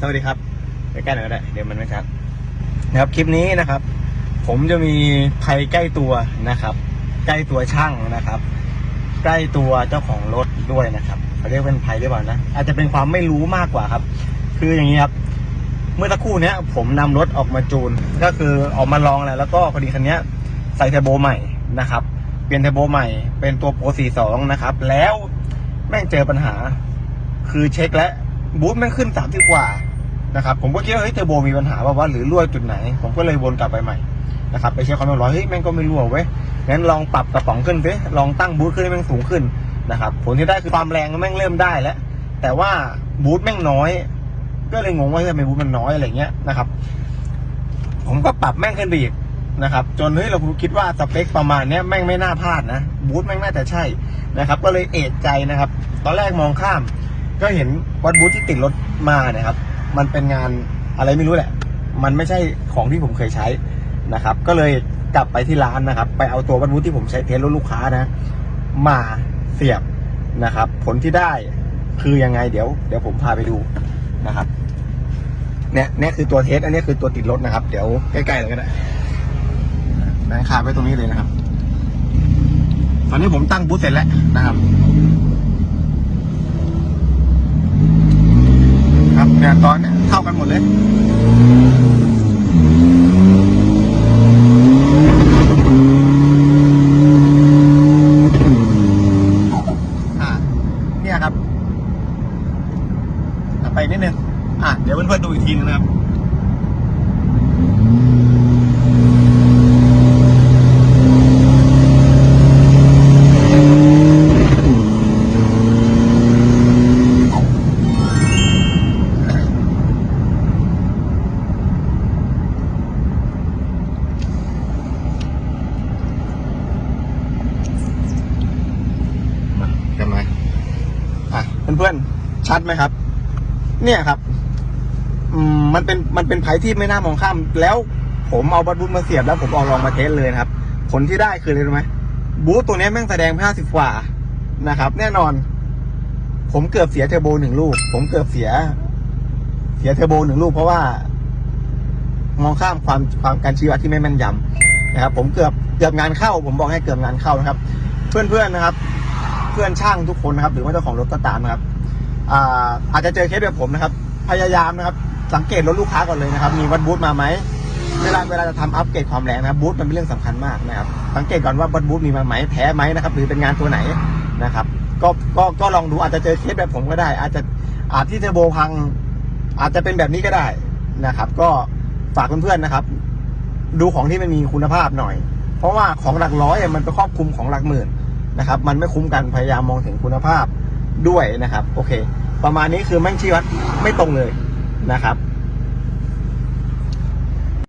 สวัสดีครับใกล้ๆหน่อยก็ได้ เดี๋ยวมันไม่ชัดนะครับ คลิปนี้นะครับ ผมจะมีภัยใกล้ตัวนะครับ ใกล้ตัวช่างนะครับ ใกล้ตัวเจ้าของรถด้วยนะครับเขาเรียกเป็นภัยหรือเปล่านะอาจจะเป็นความไม่รู้มากกว่าครับ คืออย่างนี้ครับ เมื่อสักครู่เนี้ย ผมนำรถออกมาจูน ก็คือออกมาลองแล้วแล้วก็พอดีคันนี้ยใส่เทอร์โบใหม่นะครับ เปลี่ยนเทอร์โบใหม่เป็นตัวโปร42นะครับ แล้วแม่งเจอปัญหา คือเช็คแล้ว บูทแม่งขึ้นสามสิบกว่านะครับผมก็คิดว่าเฮ้ยเทอร์โบมีปัญหาว่าว่าหรือรั่วจุดไหน ผมก็เลยวนกลับไปใหม่นะครับไปเช็คความเรียบร้อยเฮ้ยแม่งก็ไม่รั่วเว้ยงั้นลองปรับกระป๋องขึ้นสิลองตั้งบูทขึ้นให้แม่งสูงขึ้นนะครับผลที่ได้คือความแรงแม่งเริ่มได้แล้ว แต่ว่าบูทแม่งน้อย ก็เลยงงว่าทำไมบูทมันน้อยอะไรเงี้ยนะครับ ผมก็ปรับแม่งขึ้นไปอีกนะครับ จนเฮ้ยเราคิดว่าสเปคประมาณเนี้ยแม่งไม่น่าพลาดนะบูทแม่งน่าจะใช่นะครับ ก็เลยเอะใจนะครับ ตอนแรกมองข้าม ก็เห็นวัดบูทที่ติดรถมาเนี่ยครับ มันเป็นงานอะไรไม่รู้แหละ มันไม่ใช่ของที่ผมเคยใช้นะครับ ก็เลยกลับไปที่ร้านนะครับ ไปเอาตัววัดบูทที่ผมใช้เทสรถลูกค้านะ มาเสียบนะครับ ผลที่ได้คือยังไงเดี๋ยวเดี๋ยวผมพาไปดูนะครับเนี่ยเนี่ยคือตัวเทสอันนี้คือตัวติดรถนะครับ เดี๋ยวใกล้ๆเลยก็ได้แบงคาไว้ตรงนี้เลยนะครับ ตอนนี้ผมตั้งบูธเสร็จแล้วนะครับ ครับเนตอนเนี้ยเท่ากันหมดเลยอ่าเนี่ยครับไปนิดนึงอะเดี๋ยวเพื่อนๆดูอีกทีนึงนะครับ มากันไหมอะ เพื่อนๆชัดไหมครับ เนี่ยครับมันเป็นมันเป็นไผ่ที่ไม่น่ามองข้าม แล้วผมเอาบัตรบูทมาเสียบแล้วผมเอาลองมาเทสเลยนะครับ ผลที่ได้คืออะไรรู้ไหมบูทตัวนี้แม่งแสดงห้าสิบกว่านะครับ แน่นอน ผมเกือบเสียเทอร์โบหนึ่งลูก ผมเกือบเสีย เสียเทอร์โบหนึ่งลูกเพราะว่า มองข้ามความความการชี้วัดที่ไม่แม่นยำนะครับ ผมเกือบเกือบงานเข้า ผมบอกให้เกือบงานเข้านะครับ เพื่อนๆนะครับ พื่อนช่างทุกคนนะครับ หรือว่าเจ้าของรถก็ตามนะครับอ่าอาจจะเจอเคสแบบผมนะครับ พยายามนะครับ สังเกตรถลูกค้าก่อนเลยนะครับ มีวัดบูธมาไหมเวลาเวลาจะทำอัปเกรดความแรงนะครับบูธมันเป็นเรื่องสำคัญมากนะครับ สังเกตก่อนว่าวัดบูธมีมาไหมแท้ไหมนะครับ หรือเป็นงานตัวไหนนะครับ ก็ก็ก็ลองดูอาจจะเจอเคสแบบผมก็ได้ อาจจะอาจที่เทอร์โบพัง อาจจะเป็นแบบนี้ก็ได้นะครับ ก็ฝากเพื่อนๆนะครับ ดูของที่มันมีคุณภาพหน่อย เพราะว่าของหลักร้อยมันไปครอบคลุมของหลักหมื่น นะครับ มันไม่คุ้มกันพยายามมองถึงคุณภาพด้วยนะครับ โอเค ประมาณนี้คือแม่งชี้วัดไม่ตรงเลยนะครับ